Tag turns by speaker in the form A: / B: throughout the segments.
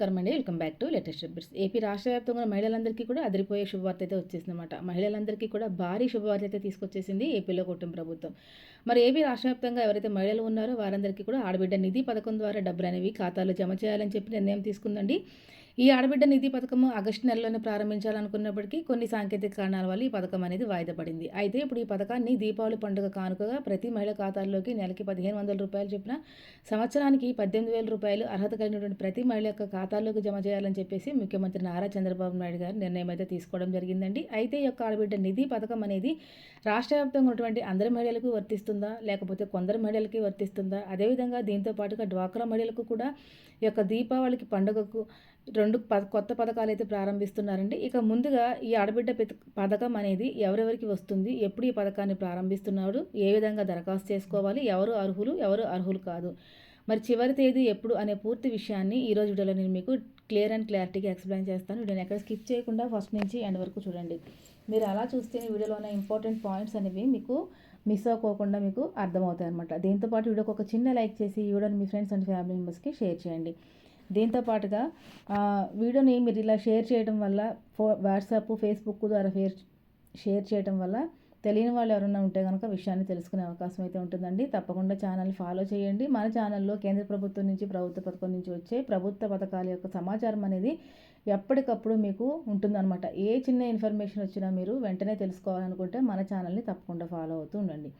A: నమస్కారం అండి. Welcome back to latest updates. AP రాష్ట్ర వ్యాప్తంగా మహిళలందరికీ కూడా అదిరిపోయే శుభవార్త అయితే వచ్చేసింది అనమాట మహిళలందరికీ కూడా భారీ శుభవార్త అయితే తీసుకొచ్చేసింది ఏపీలో కుటుంబ ప్రభుత్వం. మరి ఏపీ రాష్ట్ర వ్యాప్తంగా ఎవరైతే మహిళలు ఉన్నారో వారందరికీ కూడా ఆడబిడ్డ నిధి పథకం ద్వారా డబ్బులు అనేవి ఖాతాలో జమ చేయాలని చెప్పి నిర్ణయం తీసుకుందండి. ఈ ఆడబిడ్డ నిధి పథకం ఆగస్టు నెలలోనే ప్రారంభించాలనుకున్నప్పటికీ కొన్ని సాంకేతిక కారణాల వల్ల ఈ పథకం అనేది వాయిదా పడింది. అయితే ఇప్పుడు ఈ పథకాన్ని దీపావళి పండుగ కానుకగా ప్రతి మహిళ ఖాతాల్లోకి నెలకి పదిహేను వందల రూపాయలు చొప్పున సంవత్సరానికి పద్దెనిమిది వేల రూపాయలు అర్హత కలిగినటువంటి ప్రతి మహిళ యొక్క ఖాతాల్లోకి జమ చేయాలని చెప్పేసి ముఖ్యమంత్రి నారా చంద్రబాబు నాయుడు గారు నిర్ణయం అయితే తీసుకోవడం జరిగిందండి. అయితే ఈ యొక్క ఆడబిడ్డ నిధి పథకం అనేది రాష్ట్ర వ్యాప్తంగా ఉన్నటువంటి అందరి మహిళలకు వర్తిస్తుందా? లేకపోతే కొందరు మహిళలకి వర్తిస్తుందా? అదేవిధంగా దీంతో పాటుగా డ్వాక్రా మహిళలకు కూడా ఈ యొక్క దీపావళికి పండుగకు రెండు ప కొత్త పథకాలు అయితే ప్రారంభిస్తున్నారండి. ఇక ముందుగా ఈ ఆడబిడ్డ పథకం అనేది ఎవరెవరికి వస్తుంది? ఎప్పుడు ఈ పథకాన్ని ప్రారంభిస్తున్నాడు? ఏ విధంగా దరఖాస్తు చేసుకోవాలి? ఎవరు అర్హులు? ఎవరు అర్హులు కాదు? మరి చివరి తేదీ ఎప్పుడు అనే పూర్తి విషయాన్ని ఈరోజు వీడియోలో నేను మీకు క్లియర్ అండ్ క్లారిటీగా ఎక్స్ప్లెయిన్ చేస్తాను. వీడియోని ఎక్కడ స్కిప్ చేయకుండా ఫస్ట్ నుంచి ఎండ్ వరకు చూడండి. మీరు అలా చూస్తే వీడియోలో ఉన్న ఇంపార్టెంట్ పాయింట్స్ అనేవి మీకు మిస్ అవ్వకోకుండా మీకు అర్థమవుతాయి అనమాట దీంతోపాటు వీడియోకి ఒక చిన్న లైక్ చేసి ఈ వీడియోని మీ ఫ్రెండ్స్ అండ్ ఫ్యామిలీ మెంబర్స్కి షేర్ చేయండి. దీంతో పాటుగా వీడియోని మీరు ఇలా షేర్ చేయడం వల్ల ఫో వాట్సాప్ ఫేస్బుక్ ద్వారా షేర్ షేర్ చేయడం వల్ల తెలియని వాళ్ళు ఎవరైనా ఉంటే కనుక విషయాన్ని తెలుసుకునే అవకాశం అయితే ఉంటుందండి. తప్పకుండా ఛానల్ ఫాలో చేయండి. మన ఛానల్లో కేంద్ర ప్రభుత్వం నుంచి ప్రభుత్వ పథకం నుంచి వచ్చే ప్రభుత్వ పథకాల యొక్క సమాచారం అనేది ఎప్పటికప్పుడు మీకు ఉంటుందన్నమాట. ఏ చిన్న ఇన్ఫర్మేషన్ వచ్చినా మీరు వెంటనే తెలుసుకోవాలనుకుంటే మన ఛానల్ని తప్పకుండా ఫాలో అవుతూ ఉండండి.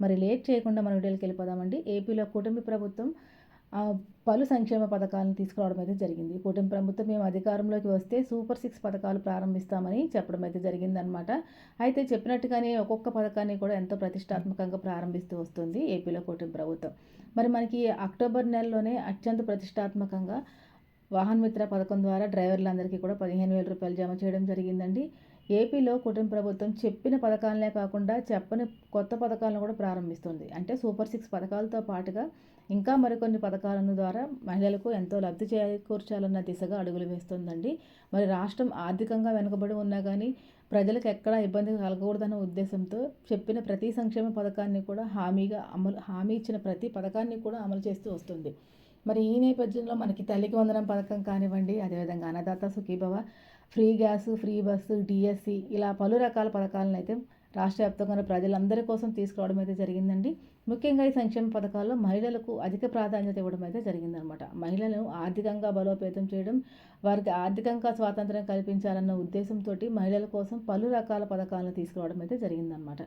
A: మరి లేట్ చేయకుండా మన వీడియోకి వెళ్ళిపోదామండి. ఏపీలో కుటుంబ ప్రభుత్వం పలు సంక్షేమ పథకాలను తీసుకురావడం అయితే జరిగింది. కూటమి ప్రభుత్వం మేము అధికారంలోకి వస్తే సూపర్ సిక్స్ పథకాలు ప్రారంభిస్తామని చెప్పడం అయితే జరిగిందనమాట అయితే చెప్పినట్టుగానే ఒక్కొక్క పథకాన్ని కూడా ఎంతో ప్రతిష్టాత్మకంగా ప్రారంభిస్తూ వస్తుంది ఏపీలో కూటమి ప్రభుత్వం. మరి మనకి అక్టోబర్ నెలలోనే అత్యంత ప్రతిష్టాత్మకంగా వాహన్ మిత్ర పథకం ద్వారా డ్రైవర్లందరికీ కూడా పదిహేను వేల రూపాయలు జమ చేయడం జరిగిందండి. ఏపీలో కుటుంబ ప్రభుత్వం చెప్పిన పథకాలనే కాకుండా చెప్పని కొత్త పథకాలను కూడా ప్రారంభిస్తుంది. అంటే సూపర్ సిక్స్ పథకాలతో పాటుగా ఇంకా మరికొన్ని పథకాలను ద్వారా మహిళలకు ఎంతో లబ్ధి చేకూర్చాలన్న దిశగా అడుగులు వేస్తుందండి. మరి రాష్ట్రం ఆర్థికంగా వెనుకబడి ఉన్నా కానీ ప్రజలకు ఎక్కడా ఇబ్బంది కలగకూడదన్న ఉద్దేశంతో చెప్పిన ప్రతి సంక్షేమ పథకాన్ని కూడా హామీగా అమలు హామీ ఇచ్చిన ప్రతి పథకాన్ని కూడా అమలు చేస్తూ వస్తుంది. మరి ఈ నేపథ్యంలో మనకి తల్లికి వందనం పథకం కానివ్వండి అదేవిధంగా Annadata Sukhibhava free gas free bus DSC ఇలా పలు రకాల పథకాలను అయితే రాష్ట్ర వ్యాప్తంగా ప్రజలందరి కోసం తీసుకురావడం అయితే జరిగిందండి. ముఖ్యంగా ఈ సంక్షేమ పథకాల్లో మహిళలకు అధిక ప్రాధాన్యత ఇవ్వడం అయితే జరిగిందనమాట. మహిళలను ఆర్థికంగా బలోపేతం చేయడం వారికి ఆర్థికంగా స్వాతంత్రం కల్పించాలన్న ఉద్దేశంతో మహిళల కోసం పలు రకాల పథకాలను తీసుకురావడం అయితే జరిగిందనమాట.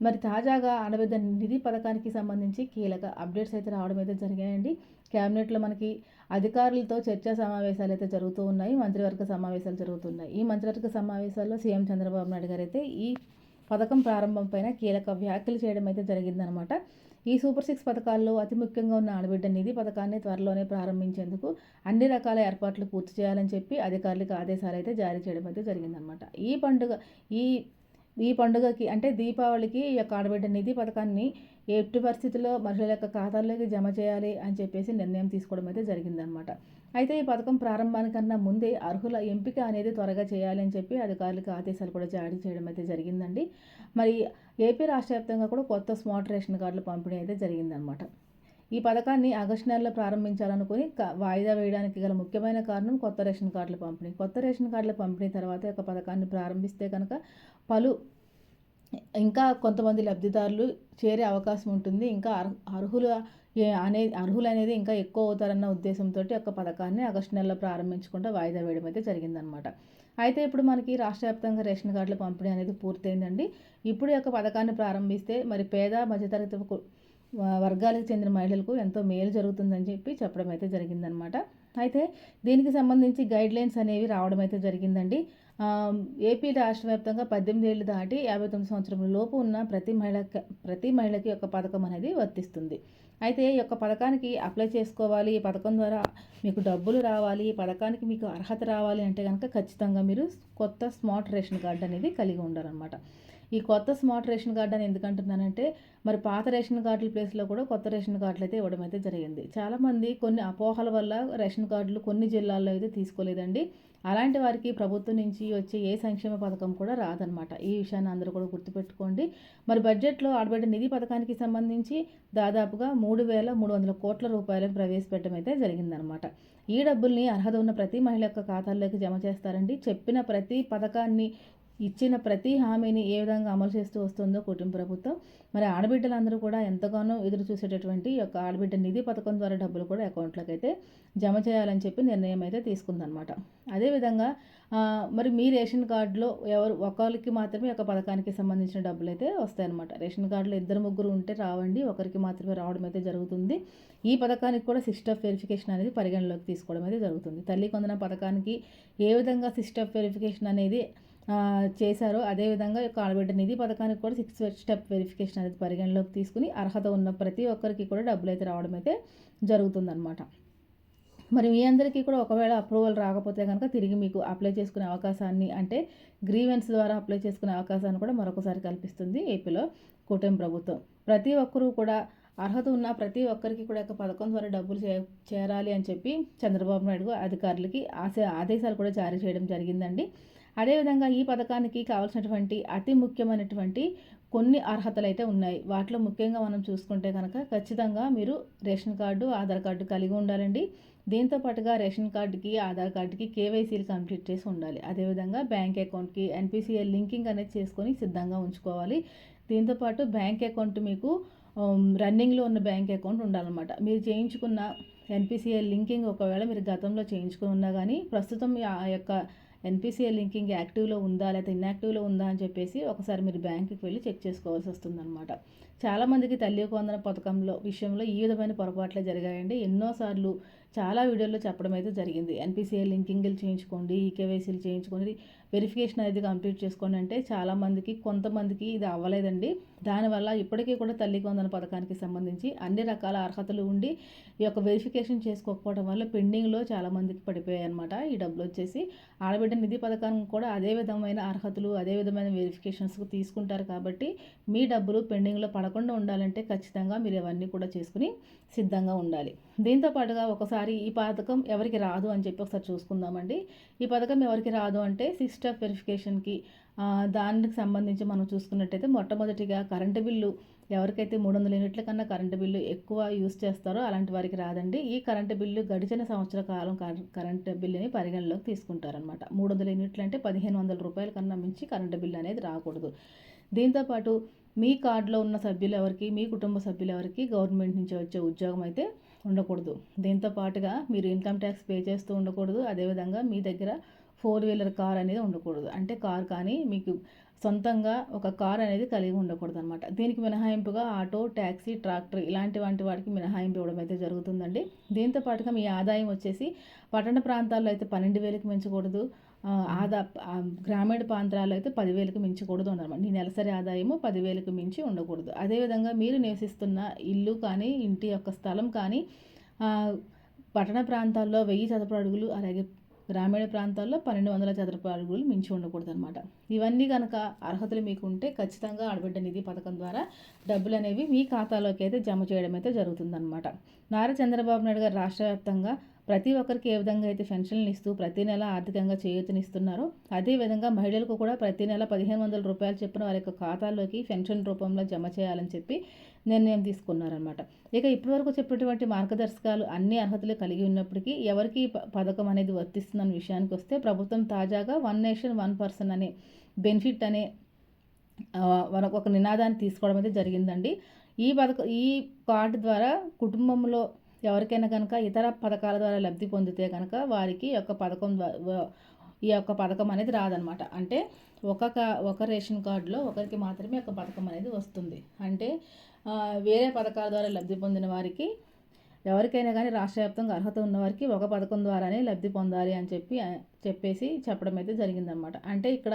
A: మరి తాజాగా ఆడబిడ్డ నిధి పథకానికి సంబంధించి కీలక అప్డేట్స్ అయితే రావడం అయితే జరిగాయండి. క్యాబినెట్లో మనకి అధికారులతో చర్చా సమావేశాలు అయితే జరుగుతూ ఉన్నాయి. మంత్రివర్గ సమావేశాలు జరుగుతున్నాయి. ఈ మంత్రివర్గ సమావేశాల్లో సీఎం చంద్రబాబు నాయుడు గారు అయితే ఈ పథకం ప్రారంభం పైన కీలక వ్యాఖ్యలు చేయడం అయితే జరిగిందనమాట ఈ సూపర్ సిక్స్ పథకాల్లో అతి ముఖ్యంగా ఉన్న ఆడబిడ్డ నిధి పథకాన్ని త్వరలోనే ప్రారంభించేందుకు అన్ని రకాల ఏర్పాట్లు పూర్తి చేయాలని చెప్పి అధికారులకు ఆదేశాలు అయితే జారీ చేయడం అయితే జరిగిందనమాట ఈ పండుగ ఈ ఈ పండుగకి అంటే దీపావళికి ఈ యొక్క ఆడబిడ్డ నిధి పథకాన్ని ఎట్టి పరిస్థితుల్లో మహిళల యొక్క ఖాతాల్లోకి జమ చేయాలి అని చెప్పేసి నిర్ణయం తీసుకోవడం అయితే జరిగిందనమాట అయితే ఈ పథకం ప్రారంభానికన్నా ముందే అర్హుల ఎంపిక అనేది త్వరగా చేయాలని చెప్పి అధికారులకు ఆదేశాలు కూడా జారీ చేయడం అయితే జరిగిందండి. మరి ఏపీ రాష్ట్ర వ్యాప్తంగా కూడా కొత్త స్మార్ట్ రేషన్ కార్డుల పంపిణీ అయితే జరిగిందనమాట ఈ పథకాన్ని ఆగస్టు నెలలో ప్రారంభించాలనుకుని వాయిదా వేయడానికి గల ముఖ్యమైన కారణం కొత్త రేషన్ కార్డుల పంపిణీ. కొత్త రేషన్ కార్డుల పంపిణీ తర్వాత ఒక పథకాన్ని ప్రారంభిస్తే కనుక పలు ఇంకా కొంతమంది లబ్ధిదారులు చేరే అవకాశం ఉంటుంది. ఇంకా అర్హులు అనే అర్హులు అనేది ఇంకా ఎక్కువ అవుతారన్న ఉద్దేశంతో ఒక పథకాన్ని ఆగస్టు నెలలో ప్రారంభించకుండా వాయిదా వేయడం అయితే జరిగిందనమాట అయితే ఇప్పుడు మనకి రాష్ట్ర వ్యాప్తంగా రేషన్ కార్డుల పంపిణీ అనేది పూర్తయిందండి. ఇప్పుడు యొక్క పథకాన్ని ప్రారంభిస్తే మరి పేద మధ్యతరగతి వర్గాలకు చెందిన మహిళలకు ఎంతో మేలు జరుగుతుందని చెప్పి చెప్పడం అయితే జరిగిందనమాట. అయితే దీనికి సంబంధించి గైడ్లైన్స్ అనేవి రావడం అయితే జరిగిందండి. ఏపీ రాష్ట్ర వ్యాప్తంగా పద్దెనిమిది ఏళ్ళు దాటి యాభై తొమ్మిది సంవత్సరం లోపు ఉన్న ప్రతి మహిళ ప్రతి మహిళకి యొక్క పథకం అనేది వర్తిస్తుంది. అయితే ఈ యొక్క పథకానికి అప్లై చేసుకోవాలి. ఈ పథకం ద్వారా మీకు డబ్బులు రావాలి. ఈ పథకానికి మీకు అర్హత రావాలి అంటే కనుక ఖచ్చితంగా మీరు కొత్త స్మార్ట్ రేషన్ కార్డు అనేది కలిగి ఉండాలన్నమాట. ఈ కొత్త స్మార్ట్ రేషన్ కార్డు అని ఎందుకంటున్నానంటే మరి పాత రేషన్ కార్డుల ప్లేస్లో కూడా కొత్త రేషన్ కార్డులు అయితే ఇవ్వడం అయితే జరిగింది. చాలామంది కొన్ని అపోహల వల్ల రేషన్ కార్డులు కొన్ని జిల్లాల్లో అయితే తీసుకోలేదండి. అలాంటి వారికి ప్రభుత్వం నుంచి వచ్చే ఏ సంక్షేమ పథకం కూడా రాదనమాట ఈ విషయాన్ని అందరూ కూడా గుర్తుపెట్టుకోండి. మరి బడ్జెట్లో ఆడబిడ్డ నిధి పథకానికి సంబంధించి దాదాపుగా మూడు వేల మూడు వందల కోట్ల రూపాయలకు ప్రవేశపెట్టడం అయితే జరిగిందనమాట ఈ డబ్బుల్ని అర్హత ఉన్న ప్రతి మహిళ యొక్క ఖాతాల్లోకి జమ చేస్తారండి. చెప్పిన ప్రతి పథకాన్ని ఇచ్చిన ప్రతి హామీని ఏ విధంగా అమలు చేస్తూ వస్తుందో కుటుంబ ప్రభుత్వం. మరి ఆడబిడ్డలందరూ కూడా ఎంతగానో ఎదురు చూసేటటువంటి యొక్క ఆడబిడ్డ నిధి పథకం ద్వారా డబ్బులు కూడా అకౌంట్లోకి అయితే జమ చేయాలని చెప్పి నిర్ణయం అయితే తీసుకుందనమాట అదేవిధంగా మరి మీ రేషన్ కార్డులో ఎవరు ఒకరికి మాత్రమే ఒక పథకానికి సంబంధించిన డబ్బులు అయితే వస్తాయన్నమాట. రేషన్ కార్డులో ఇద్దరు ముగ్గురు ఉంటే రావండి ఒకరికి మాత్రమే రావడం అయితే జరుగుతుంది. ఈ పథకానికి కూడా సిస్టర్ ఆఫ్ వెరిఫికేషన్ అనేది పరిగణలోకి తీసుకోవడం అయితే జరుగుతుంది. తల్లి కొందన పథకానికి ఏ విధంగా సిస్టర్ ఆఫ్ వెరిఫికేషన్ అనేది చేశారో. అదేవిధంగా యొక్క ఆడబిడ్డ నిధి పథకానికి కూడా సిక్స్ స్టెప్ వెరిఫికేషన్ అనేది పరిగణలోకి తీసుకుని అర్హత ఉన్న ప్రతి ఒక్కరికి కూడా డబ్బులు అయితే రావడం అయితే జరుగుతుందన్నమాట. మరి మీ అందరికీ కూడా ఒకవేళ అప్రూవల్ రాకపోతే కనుక తిరిగి మీకు అప్లై చేసుకునే అవకాశాన్ని అంటే గ్రీవెన్స్ ద్వారా అప్లై చేసుకునే అవకాశాన్ని కూడా మరొకసారి కల్పిస్తుంది ఏపీలో కూటమి ప్రభుత్వం. ప్రతి ఒక్కరూ కూడా అర్హత ఉన్న ప్రతి ఒక్కరికి కూడా ఒక పథకం ద్వారా డబ్బులు చే చేరాలి అని చెప్పి చంద్రబాబు నాయుడు అధికారులకి ఆశ ఆదేశాలు కూడా జారీ చేయడం జరిగిందండి. అదేవిధంగా ఈ పథకానికి కావాల్సినటువంటి అతి ముఖ్యమైనటువంటి కొన్ని అర్హతలు అయితే ఉన్నాయి. వాటిలో ముఖ్యంగా మనం చూసుకుంటే కనుక ఖచ్చితంగా మీరు రేషన్ కార్డు ఆధార్ కార్డు కలిగి ఉండాలండి. దీంతో పాటుగా రేషన్ కార్డుకి ఆధార్ కార్డుకి కేవైసీలు కంప్లీట్ చేసి ఉండాలి. అదేవిధంగా బ్యాంక్ అకౌంట్కి ఎన్పిసిఐ లింకింగ్ అనేది చేసుకొని సిద్ధంగా ఉంచుకోవాలి. దీంతోపాటు బ్యాంక్ అకౌంట్ మీకు రన్నింగ్లో ఉన్న బ్యాంక్ అకౌంట్ ఉండాలన్నమాట. మీరు చేయించుకున్న ఎన్పిసిఐ లింకింగ్ ఒకవేళ మీరు గతంలో చేయించుకుని ఉన్నా కానీ ప్రస్తుతం ఆ యొక్క ఎన్పిసిఐ లింకింగ్ యాక్టివ్లో ఉందా లేదా ఇన్యాక్టివ్లో ఉందా అని చెప్పేసి ఒకసారి మీరు బ్యాంకుకి వెళ్ళి చెక్ చేసుకోవాల్సి వస్తుందన్నమాట. చాలామందికి తల్లి కొందన పథకంలో విషయంలో ఈ విధమైన పొరపాట్లే జరిగాయండి. ఎన్నోసార్లు చాలా వీడియోల్లో చెప్పడం అయితే జరిగింది. ఎన్పిసిఐ లింకింగ్లు చేయించుకోండి ఈకేవైసీలు చేయించుకోండి వెరిఫికేషన్ అనేది కంప్లీట్ చేసుకోండి అంటే చాలామందికి కొంతమందికి ఇది అవ్వలేదండి. దానివల్ల ఇప్పటికీ కూడా తల్లి వందన పథకానికి సంబంధించి అన్ని రకాల అర్హతలు ఉండి ఈ యొక్క వెరిఫికేషన్ చేసుకోకపోవడం వల్ల పెండింగ్లో చాలామందికి పడిపోయాయి అనమాట ఈ డబ్బులు వచ్చేసి. ఆడబిడ్డ నిధి పథకానికి కూడా అదే విధమైన అర్హతలు అదే విధమైన వెరిఫికేషన్స్ తీసుకుంటారు కాబట్టి మీ డబ్బులు పెండింగ్లో పడకుండా ఉండాలంటే ఖచ్చితంగా మీరు ఇవన్నీ కూడా చేసుకుని సిద్ధంగా ఉండాలి. దీంతో పాటుగా ఒకసారి ఈ పథకం ఎవరికి రాదు అని చెప్పి ఒకసారి చూసుకుందామండి. ఈ పథకం ఎవరికి రాదు అంటే సిక్స్ ఆఫ్ వెరిఫికేషన్కి దానికి సంబంధించి మనం చూసుకున్నట్టయితే మొట్టమొదటిగా కరెంటు బిల్లు ఎవరికైతే మూడు వందల యూనిట్ల కన్నా కరెంటు బిల్లు ఎక్కువ యూస్ చేస్తారో అలాంటి వారికి రాదండి. ఈ కరెంటు బిల్లు గడిచిన సంవత్సర కాలం కరెంటు బిల్లుని పరిగణలోకి తీసుకుంటారనమాట మూడు వందల యూనిట్లు అంటే పదిహేను వందల రూపాయల కన్నా మించి కరెంటు బిల్లు అనేది రాకూడదు. దీంతోపాటు మీ కార్డులో ఉన్న సభ్యులు ఎవరికి మీ కుటుంబ సభ్యులు ఎవరికి గవర్నమెంట్ నుంచి వచ్చే ఉద్యోగం అయితే ఉండకూడదు. దీంతో పాటుగా మీరు ఇన్కమ్ ట్యాక్స్ పే చేస్తూ ఉండకూడదు. అదేవిధంగా మీ దగ్గర ఫోర్ వీలర్ కార్ అనేది ఉండకూడదు. అంటే కార్ కానీ మీకు సొంతంగా ఒక కార్ అనేది కలిగి ఉండకూడదు అనమాట దీనికి మినహాయింపుగా ఆటో ట్యాక్సీ ట్రాక్టర్ ఇలాంటి వంటి వాటికి మినహాయింపు ఇవ్వడం అయితే జరుగుతుందండి. దీంతో పాటుగా మీ ఆదాయం వచ్చేసి పట్టణ ప్రాంతాల్లో అయితే పన్నెండు వేలకు మించకూడదు. ఆదా గ్రామీణ ప్రాంతాల్లో అయితే పదివేలకు మించకూడదు అనమాట నీ నెలసరి ఆదాయము పదివేలకు మించి ఉండకూడదు. అదేవిధంగా మీరు నివసిస్తున్న ఇల్లు కానీ ఇంటి యొక్క స్థలం కానీ పట్టణ ప్రాంతాల్లో వెయ్యి చదరపు అడుగులు అలాగే గ్రామీణ ప్రాంతాల్లో పన్నెండు వందల చదరపు అడుగులు మించి ఉండకూడదు అనమాట ఇవన్నీ కనుక అర్హతలు మీకు ఉంటే ఖచ్చితంగా ఆడబిడ్డ నిధి పథకం ద్వారా డబ్బులు అనేవి మీ ఖాతాలోకి అయితే జమ చేయడం అయితే జరుగుతుందన్నమాట. నారా చంద్రబాబు నాయుడు గారు రాష్ట్ర వ్యాప్తంగా ప్రతి ఒక్కరికి ఏ విధంగా అయితే పెన్షన్లు ఇస్తూ ప్రతి నెల ఆర్థికంగా చేయూతనిస్తున్నారో అదేవిధంగా మహిళలకు కూడా ప్రతి నెల పదిహేను వందల రూపాయలు చెప్పిన వారి యొక్క ఖాతాల్లోకి పెన్షన్ రూపంలో జమ చేయాలని చెప్పి నిర్ణయం తీసుకున్నారనమాట ఇక ఇప్పటివరకు చెప్పినటువంటి మార్గదర్శకాలు అన్ని అర్హతలు కలిగి ఉన్నప్పటికీ ఎవరికి పథకం అనేది వర్తిస్తుందన్న విషయానికి వస్తే ప్రభుత్వం తాజాగా వన్ నేషన్ వన్ పర్సన్ అనే బెనిఫిట్ అనే ఒక నినాదాన్ని తీసుకోవడం అయితే జరిగిందండి. ఈ పథకం ఈ కార్డు ద్వారా కుటుంబంలో ఎవరికైనా కనుక ఇతర పథకాల ద్వారా లబ్ధి పొందితే కనుక వారికి యొక్క పథకం ఈ యొక్క పథకం అనేది రాదనమాట. అంటే ఒక్కొక్క ఒక రేషన్ కార్డులో ఒకరికి మాత్రమే ఒక పథకం అనేది వస్తుంది. అంటే వేరే పథకాల ద్వారా లబ్ధి పొందిన వారికి ఎవరికైనా కానీ రాష్ట్ర వ్యాప్తంగా అర్హత ఉన్నవారికి ఒక పథకం ద్వారానే లబ్ధి పొందాలి అని చెప్పి చెప్పేసి చెప్పడం అయితే జరిగిందనమాట. అంటే ఇక్కడ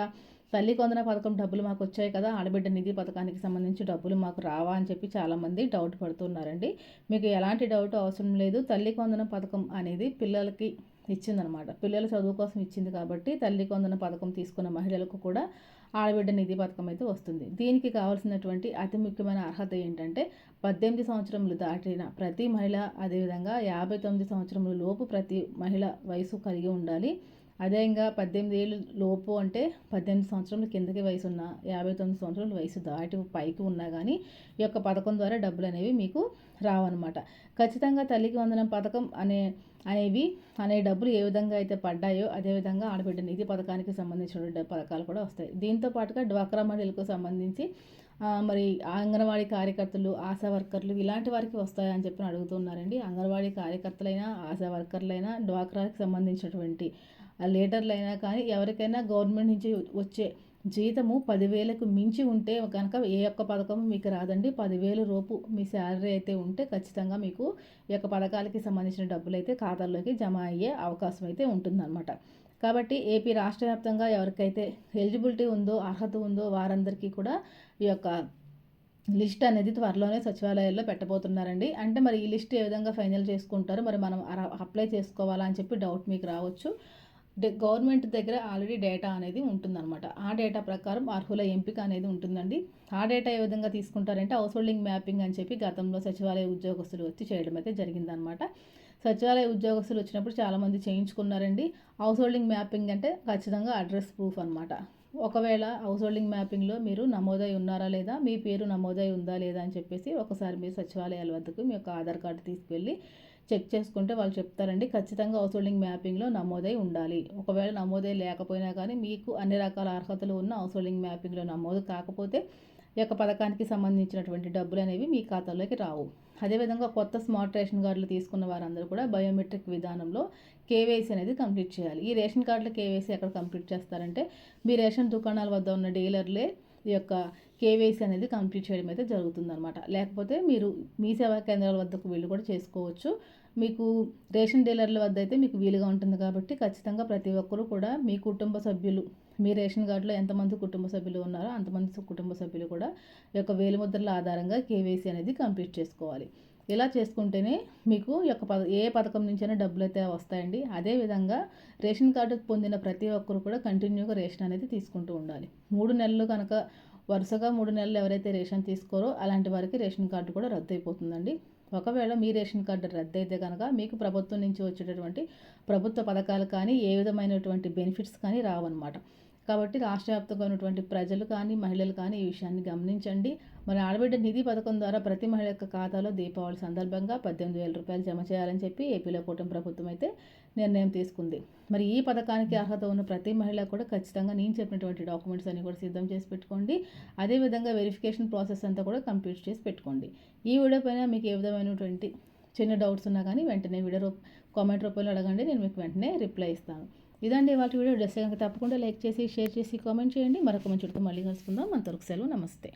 A: తల్లి కొందన పథకం డబ్బులు మాకు వచ్చాయి కదా ఆడబిడ్డ నిధి పథకానికి సంబంధించి డబ్బులు మాకు రావా అని చెప్పి చాలామంది డౌట్ పడుతున్నారండి. మీకు ఎలాంటి డౌట్ అవసరం లేదు. తల్లి కొందన పథకం అనేది పిల్లలకి ఇచ్చిందనమాట పిల్లల చదువు కోసం ఇచ్చింది కాబట్టి తల్లి కొందన పథకం తీసుకున్న మహిళలకు కూడా ఆడబిడ్డ నిధి పథకం అయితే వస్తుంది. దీనికి కావాల్సినటువంటి అతి ముఖ్యమైన అర్హత ఏంటంటే పద్దెనిమిది సంవత్సరములు దాటిన ప్రతి మహిళ అదేవిధంగా యాభై తొమ్మిది సంవత్సరముల లోపు ప్రతి మహిళ వయసు కలిగి ఉండాలి. అదే ఇంకా పద్దెనిమిది ఏళ్ళు లోపు అంటే పద్దెనిమిది సంవత్సరాల కిందకి వయసు ఉన్న యాభై తొమ్మిది సంవత్సరాల వయసు దాటి పైకి ఉన్నా కానీ ఈ యొక్క పథకం ద్వారా డబ్బులు అనేవి మీకు రావన్నమాట. ఖచ్చితంగా తల్లికి వందనం పథకం అనే అనేవి అనే డబ్బులు ఏ విధంగా అయితే పడ్డాయో అదేవిధంగా ఆడబిడ్డ నిధి పథకానికి సంబంధించిన పథకాలు కూడా వస్తాయి. దీంతో పాటుగా డ్వాక్రా మహిళలకు సంబంధించి మరి అంగన్వాడీ కార్యకర్తలు ఆశా వర్కర్లు ఇలాంటి వారికి వస్తాయని చెప్పి అడుగుతున్నారండి అంగన్వాడీ కార్యకర్తలైనా ఆశా వర్కర్లైనా డ్వాక్రాకి సంబంధించినటువంటి ఆ లీటర్లు అయినా కానీ ఎవరికైనా గవర్నమెంట్ నుంచి వచ్చే జీతము పదివేలకు మించి ఉంటే కనుక ఏ యొక్క పథకం మీకు రాదండి. పదివేలు రూపు మీ శాలరీ అయితే ఉంటే ఖచ్చితంగా మీకు ఈ యొక్క పథకాలకి సంబంధించిన డబ్బులు అయితే ఖాతాల్లోకి జమ అయ్యే అవకాశం అయితే ఉంటుందన్నమాట. కాబట్టి ఏపీ రాష్ట్ర వ్యాప్తంగా ఎవరికైతే ఎలిజిబిలిటీ ఉందో అర్హత ఉందో వారందరికీ కూడా ఈ యొక్క లిస్ట్ అనేది త్వరలోనే సచివాలయాల్లో పెట్టబోతున్నారండి. అంటే మరి ఈ లిస్ట్ ఏ విధంగా ఫైనల్ చేసుకుంటారు? మరి మనం అప్లై చేసుకోవాలా అని చెప్పి డౌట్ మీకు రావచ్చు. గవర్నమెంట్ దగ్గర ఆల్రెడీ డేటా అనేది ఉంటుందన్నమాట. ఆ డేటా ప్రకారం అర్హుల ఎంపిక అనేది ఉంటుందండి. ఆ డేటా ఏ విధంగా తీసుకుంటారంటే హౌస్ హోల్డింగ్ మ్యాపింగ్ అని చెప్పి గతంలో సచివాలయ ఉద్యోగస్తులు వచ్చి చేయడం అయితే జరిగిందనమాట సచివాలయ ఉద్యోగస్తులు వచ్చినప్పుడు చాలామంది చేయించుకున్నారండి. హౌస్ హోల్డింగ్ మ్యాపింగ్ అంటే ఖచ్చితంగా అడ్రస్ ప్రూఫ్ అనమాట ఒకవేళ హౌస్ హోల్డింగ్ మ్యాపింగ్లో మీరు నమోదై ఉన్నారా లేదా మీ పేరు నమోదై ఉందా లేదా అని చెప్పేసి ఒకసారి మీరు సచివాలయాల వద్దకు మీ యొక్క ఆధార్ కార్డు తీసుకెళ్ళి చెక్ చేసుకుంటే వాళ్ళు చెప్తారండి ఖచ్చితంగా హౌస్ హోల్డింగ్ మ్యాపింగ్లో నమోదై ఉండాలి. ఒకవేళ నమోదై లేకపోయినా కానీ మీకు అన్ని రకాల అర్హతలు ఉన్న హౌస్ హోల్డింగ్ మ్యాపింగ్లో నమోదు కాకపోతే ఈ యొక్క పథకానికి సంబంధించినటువంటి డబ్బులు అనేవి మీ ఖాతాలోకి రావు. అదేవిధంగా కొత్త స్మార్ట్ రేషన్ కార్డులు తీసుకున్న వారందరూ కూడా బయోమెట్రిక్ విధానంలో కేవైసీ అనేది కంప్లీట్ చేయాలి. ఈ రేషన్ కార్డుల కేవైసీ ఎక్కడ కంప్లీట్ చేస్తారంటే మీ రేషన్ దుకాణాల వద్ద ఉన్న డీలర్లే ఈ యొక్క కేవైసీ అనేది కంప్లీట్ చేయడం అయితే జరుగుతుందన్నమాట. లేకపోతే మీరు మీ సేవా కేంద్రాల వద్దకు వెళ్ళి కూడా చేసుకోవచ్చు. మీకు రేషన్ డీలర్ల వద్ద అయితే మీకు వీలుగా ఉంటుంది కాబట్టి ఖచ్చితంగా ప్రతి ఒక్కరూ కూడా మీ కుటుంబ సభ్యులు మీ రేషన్ కార్డులో ఎంతమంది కుటుంబ సభ్యులు ఉన్నారో అంతమంది కుటుంబ సభ్యులు కూడా ఈ యొక్క వేలిముద్రల ఆధారంగా కేవైసీ అనేది కంప్లీట్ చేసుకోవాలి. ఇలా చేసుకుంటేనే మీకు యొక్క పద ఏ పథకం నుంచైనా డబ్బులు అయితే వస్తాయండి. అదేవిధంగా రేషన్ కార్డు పొందిన ప్రతి ఒక్కరు కూడా కంటిన్యూగా రేషన్ అనేది తీసుకుంటూ ఉండాలి. మూడు నెలలు కనుక వరుసగా మూడు నెలలు ఎవరైతే రేషన్ తీసుకోరో అలాంటి వారికి రేషన్ కార్డు కూడా రద్దు అయిపోతుందండి ఒకవేళ మీ రేషన్ కార్డు రద్దయితే కనుక మీకు ప్రభుత్వం నుంచి వచ్చేటటువంటి ప్రభుత్వ పథకాలు కానీ ఏ విధమైనటువంటి బెనిఫిట్స్ కానీ రావన్నమాట. కాబట్టి రాష్ట్ర వ్యాప్తంగా ఉన్నటువంటి ప్రజలు కానీ మహిళలు కానీ ఈ విషయాన్ని గమనించండి. మరి ఆడబిడ్డ నిధి పథకం ద్వారా ప్రతి మహిళ యొక్క ఖాతాలో దీపావళి సందర్భంగా పద్దెనిమిది వేల రూపాయలు జమ చేయాలని చెప్పి ఏపీలో కూటమి ప్రభుత్వం అయితే నిర్ణయం తీసుకుంది. మరి ఈ పథకానికి అర్హత ఉన్న ప్రతి మహిళ కూడా ఖచ్చితంగా నేను చెప్పినటువంటి డాక్యుమెంట్స్ అన్ని కూడా సిద్ధం చేసి పెట్టుకోండి. అదేవిధంగా వెరిఫికేషన్ ప్రాసెస్ అంతా కూడా కంప్లీట్ చేసి పెట్టుకోండి. ఈ వీడియో పైన మీకు ఏ విధమైనటువంటి చిన్న డౌట్స్ ఉన్నా కానీ వెంటనే వీడియో కామెంట్ రూపంలో అడగండి. నేను మీకు వెంటనే రిప్లై ఇస్తాను. ఇదండి వాటి వీడియో. డ్రెస్ కనుక తప్పకుండా లైక్ చేసి షేర్ చేసి కామెంట్ చేయండి. మరొక మంచి మళ్ళీ కలుసుకుందాం. మన తొరకు సెలవు. నమస్తే.